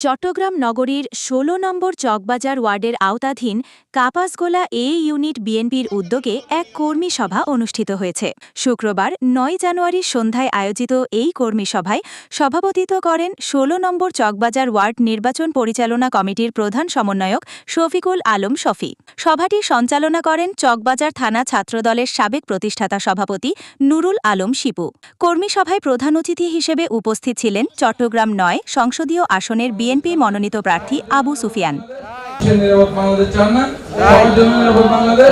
চট্টগ্রাম নগরীর ১৬ নম্বর চকবাজার ওয়ার্ডের আওতাধীন কাপাসগোলা এ ইউনিট বিএনপির উদ্যোগে এক কর্মী সভা অনুষ্ঠিত হয়েছে। শুক্রবার নয় জানুয়ারি সন্ধ্যায় আয়োজিত এই কর্মী সভায় সভাপতিত্ব করেন ১৬ নম্বর চকবাজার ওয়ার্ড নির্বাচন পরিচালনা কমিটির প্রধান সমন্বয়ক শফিকুল আলম শফি। সভাটি সঞ্চালনা করেন চকবাজার থানা ছাত্রদলের সাবেক প্রতিষ্ঠাতা সভাপতি নুরুল আলম শিপু। কর্মী সভায় প্রধান অতিথি হিসেবে উপস্থিত ছিলেন চট্টগ্রাম নয় সংসদীয় আসনের বিএনপি মনোনীত প্রার্থী আবু সুফিয়ান। নিরাপদ বাংলাদেশ চান না সবার জন্য নিরাপদ বাংলাদেশ।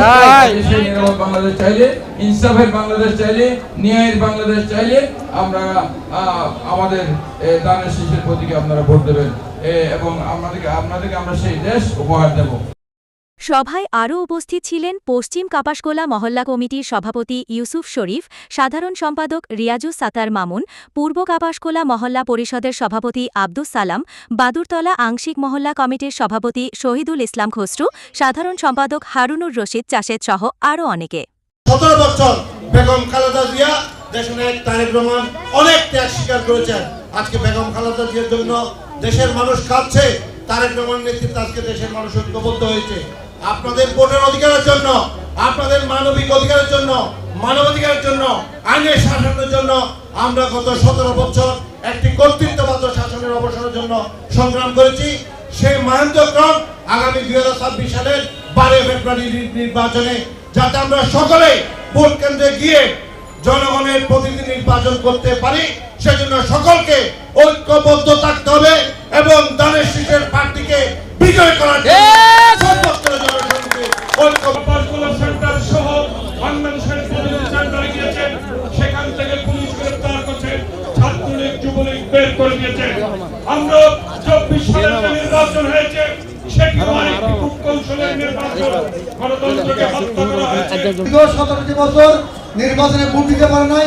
দেশের নিরাপদ বাংলাদেশ চাইলে ইনসাফের বাংলাদেশ চাইলে ন্যায়ের বাংলাদেশ চাইলে আমরা আহ, আমাদের দানের প্রতীকে আপনারা ভোট দেবেন। এবং আপনাদেরকে আমরা সেই দেশ উপহার দেব। সভায় আরও উপস্থিত ছিলেন পশ্চিম কাপাসকোলা মহল্লা কমিটির সভাপতি ইউসুফ শরীফ, সাধারণ সম্পাদক রিয়াজু সাতার মামুন, পূর্ব কাপাসকোলা মহল্লা পরিষদের সভাপতি আব্দুস সালাম, বাদুরতলা আংশিক মহল্লা কমিটির সভাপতি শহীদুল ইসলাম খসরু, সাধারণ সম্পাদক হারুনুর রশিদ চাষেদ সহ আরও অনেকে। দেশের মানুষ কাঁদছে, তারেক রহমান নেতৃত্বে আজকে দেশের মানুষ ঐক্যবদ্ধ হয়েছে। আপনাদের ভোটের অধিকারের জন্য, আপনাদের মানবিক অধিকারের জন্য, মানবাধিকারের জন্য, আইনের শাসনের জন্য আমরা গত সতেরো বছর একটি কর্তৃত্ববাদ শাসনের অবসরের জন্য সংগ্রাম করেছি। সেই মহেন্দ্রক্রম আগামী দুই হাজার ছাব্বিশ সালের বারোই ফেব্রুয়ারি নির্বাচনে যাতে আমরা সকলে ভোট কেন্দ্রে গিয়ে জনগণের প্রতিনিধি নির্বাচন করতে পারি, সেজন্য সকলকে ঐক্যবদ্ধ থাকতে হবে এবং দানের শীষের প্রার্থীকে বিজয় করার সতেরোটি বছর নির্বাচনে ভোট দিতে পারে নাই,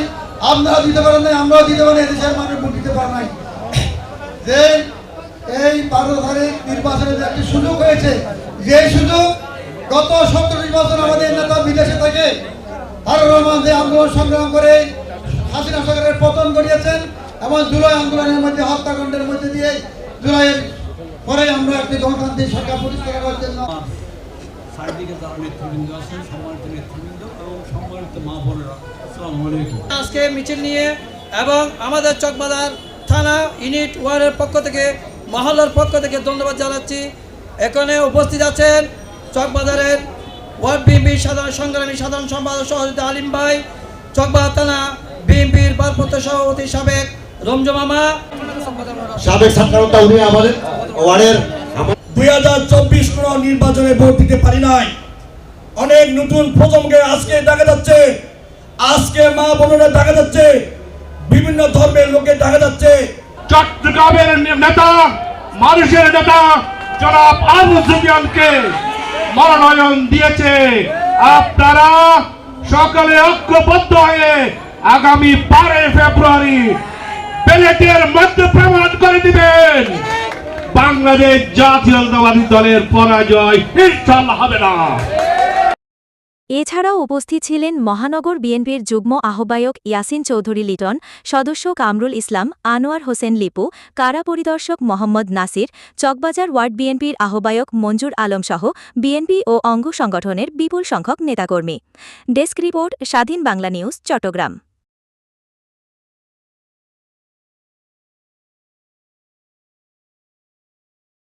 আপনারা দিতে পারেন নাই, আমরাও দিতে পারি দেশের মানুষ ভোট দিতে পারে নাই। যে এই বারো তারিখ নির্বাচনে যে একটি সুযোগ হয়েছে যে সুযোগ গত সতেরোটি বছর আমাদের নেতা বিদেশে থাকে তার রহমান যে আন্দোলন সংগ্রাম করে হাসিনা সরকারের পতন ঘটিয়েছেন, এবং জুলাই আন্দোলনের মধ্যে হত্যাকাণ্ডের মধ্যে দিয়ে জুলাইয়ের পরে আমরা একটি সরকার প্রতিষ্ঠা করার জন্য। চারদিকে যারা নেতৃবৃন্দ আছেন সম্মানিত নেতৃবৃন্দ এবং সম্মানিত মা বোনেরা আসসালামু আলাইকুম। আজকে মিছিল নিয়ে এবং আমাদের চকবাজার থানা ইউনিট ওয়ার্ডের পক্ষ থেকে মহল্লার পক্ষ থেকে ধন্যবাদ জানাচ্ছি। এখানে উপস্থিত আছেন চকবাজারের ওয়ার্ড বিএনপির সাধারণ সংগ্রামী সাধারণ সম্পাদক সহযোগিতা আলিম ভাই চকবাজার থানা বিএনপির ভারপ্রাপ্ত সভাপতি সাবেক রমজু মামা। সাবেক ছাত্রতা উনি আমাদের ওয়ার্ডের দুই হাজার চব্বিশ কোন নির্বাচনে ভোট দিতে পারি নাই। অনেক নতুন প্রজন্মকে আজকে দেখা যাচ্ছে, আজকে মা বোনেরা দেখা যাচ্ছে, বিভিন্ন ধর্মের লোকে দেখা যাচ্ছে। চট্টগ্রামের নেতা, মানুষের নেতা, জনাব আবু সুফিয়ানকে মনোনয়ন দিয়েছে। আপনারা সকলে ঐক্যবদ্ধ হয়ে আগামী বারোই ফেব্রুয়ারি ব্যালেটের মধ্যে প্রমাণ করে দিবেন। বাংলাদেশ জাতীয়তাবাদী দলের পরাজয় হবে না। এছাড়াও উপস্থিত ছিলেন মহানগর বিএনপির যুগ্ম আহ্বায়ক ইয়াসিন চৌধুরী লিটন, সদস্য কামরুল ইসলাম, আনোয়ার হোসেন লিপু, কারা পরিদর্শক মোহাম্মদ নাসির, চকবাজার ওয়ার্ড বিএনপির আহ্বায়ক মঞ্জুর আলম সহ বিএনপি ও অঙ্গ সংগঠনের বিপুল সংখ্যক নেতাকর্মী। ডেস্ক রিপোর্ট, স্বাধীন বাংলা নিউজ, চট্টগ্রাম।